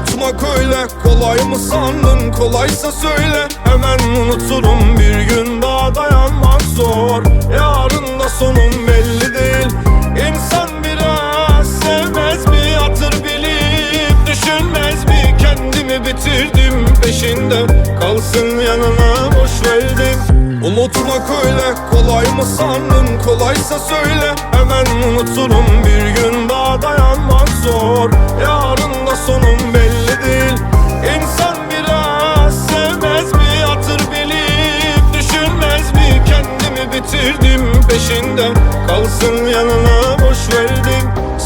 Unutmak öyle. Kolay mı sandın? Kolaysa söyle. Hemen unuturum. Bir gün daha dayanmak zor. Yarın da sonum belli değil. İnsan biraz sevmez mi? Hatır bilip Düşünmez mi? Kendimi bitirdim peşinde. Kalsın yanına Unutmak öyle kolay mı sandın? Kolaysa söyle. Hemen unuturum bir gün daha dayanmak zor. Yarın da sonum belli değil. İnsan biraz sevmez mi? Hatır bilip Düşünmez mi? Kendimi bitirdim peşinde. Kalsın yanına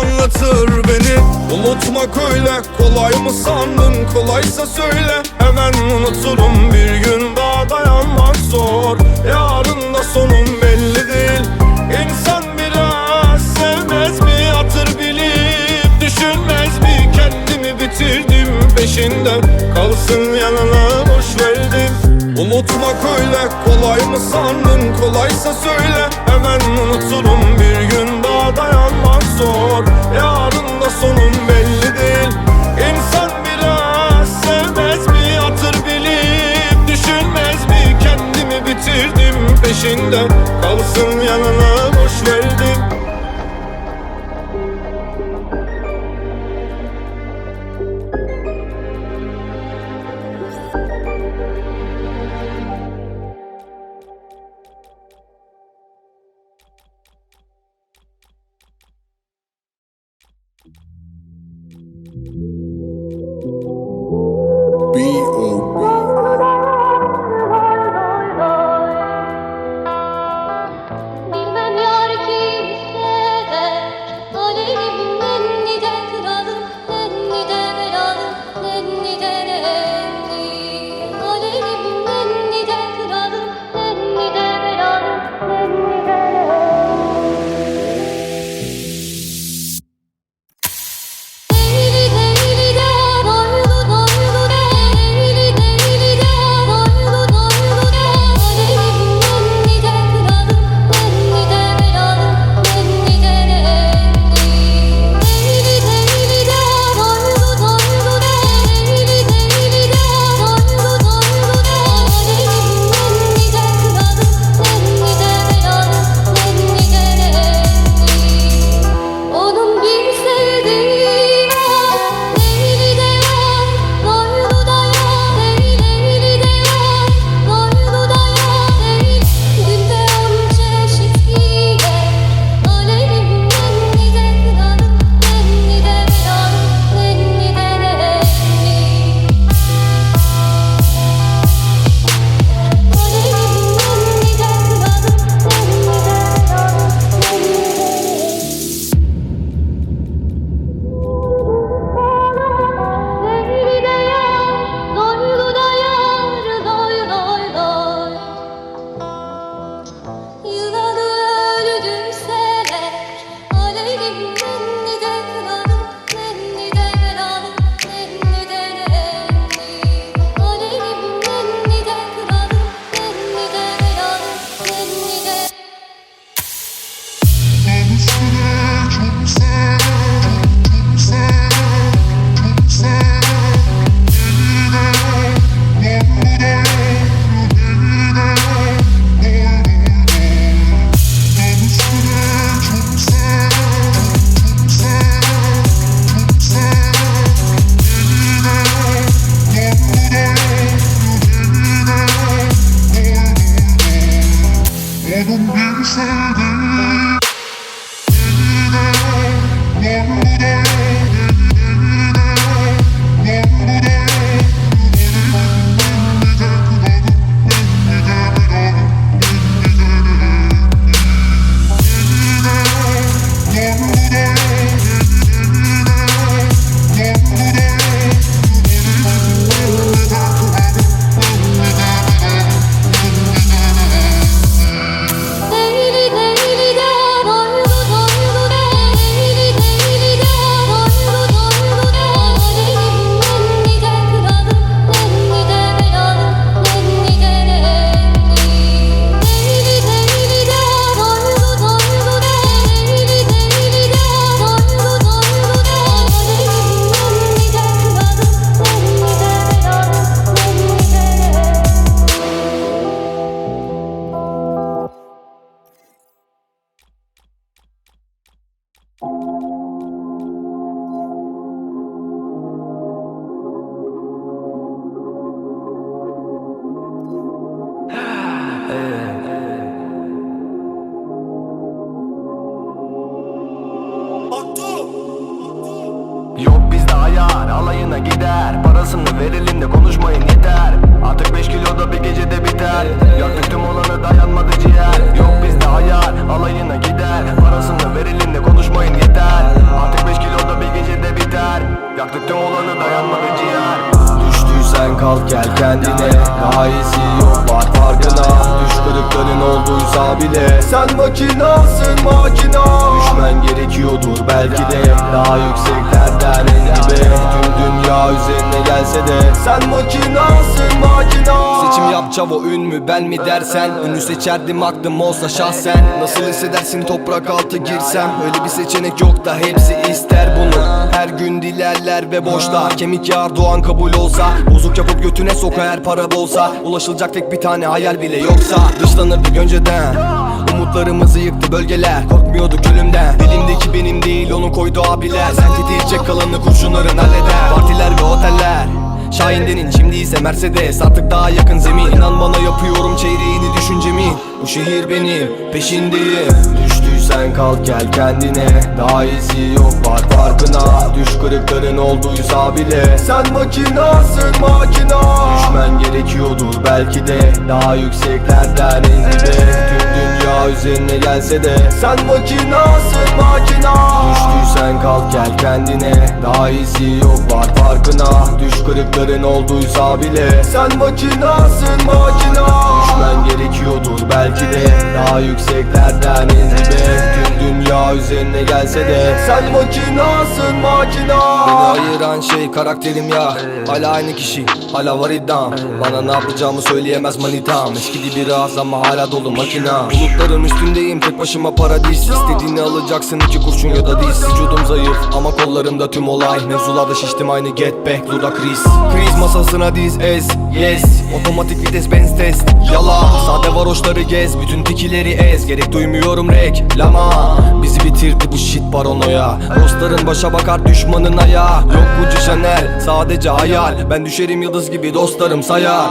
anlatır beni. Unutmak öyle kolay mı sandın? Kolaysa söyle. Hemen unuturum Bir gün daha dayanmak zor. Yarın da sonum belli değil. İnsan biraz sevmez mi? Hatır bilip Düşünmez mi? Kendimi bitirdim peşinde Kalsın yanına boş verdim Unutmak öyle kolay mı sandın? Kolaysa söyle kendimi bitirdim peşinde Kalsın yanına boş verdim. Bilmem Yok bizde ayar alayına gider. Parasını verelim de konuşmayın yeter. Artık 5 kiloda bir gecede biter. Gördük tüm olanı dayanmadı ciğer. Yok bizde ayar alayına gider. Parasını verelim de konuşmayın yeter. Artık 5 kiloda bir gecede biter. Yaktık tüm olanı dayanmadı ciğer. Düştüysen kalk gel kendine. Daha iyisi yok var farkına kırıkların olduysa bile Sen makinasın makina. Düşmen gerekiyordur belki de Daha yükseklerden en dibe Tüm dünya üzerine gelse de Sen makinasın makina. Seçim yap çavo ün mü ben mi dersen? Ünlü seçerdim aklım olsa şahsen. Nasıl hissedersin toprak altı girsem? Öyle bir seçenek yok da hepsi ister bunu. Her gün dilerler ve boşlar Kemik yağar doğan kabul olsa. Bozuk yapıp götüne sok eğer para bolsa Ulaşılacak tek bir tane hayal bile yoksa Dışlanırdık önceden. Umutlarımızı yıktı bölgeler. Korkmuyorduk ölümden Dilimdeki benim değil onu koydu abiler. Sen tetiğecek kalanı kurşunların halleder. Partiler ve oteller. Şahindenin şimdi ise Mercedes. Artık daha yakın zemin. İnan bana yapıyorum çeyreğini düşüncemin Bu şehir benim peşindeyim Düştüysen kalk gel kendine. Daha iyisi yok var farkına. Düş kırıkların olduysa bile. Sen makinasın makina. Düşmen gerekiyordur belki de. Daha yükseklerden en dibe Tüm dünya üzerine gelse de Sen makinasın makina. Düştüysen kalk gel kendine. Daha iyisi yok var farkına. Düş kırıkların olduysa bile Sen makinasın makina. Düşmen gerekiyordur belki de. Daha yükseklerden en dibe Tüm dünya üzerine gelse de Sen makinasın makina. Beni ayıran şey karakterim ya. Hala aynı kişi. Hala var iddiam. Bana ne yapacağımı söyleyemez manitam. Eskidi biraz ama hala dolu makina Bulutların üstündeyim tek başıma paradis. İstediğini alacaksın iki kurşun ya da diz. Vücudum zayıf ama kollarımda tüm olay. Mevzularda şiştim aynı get back luda kriz Kriz masasına diz ez yes. Otomatik vites benz test. Yala sade varoşları gez Bütün tikileri ez. Gerek duymuyorum reklama Bizi bitirdi bu shit paranoya. Dostların başa bakar düşmanın ayağı. Yok Gucci Chanel sadece hayal. Ben düşerim yıldız gibi dostlarım sayar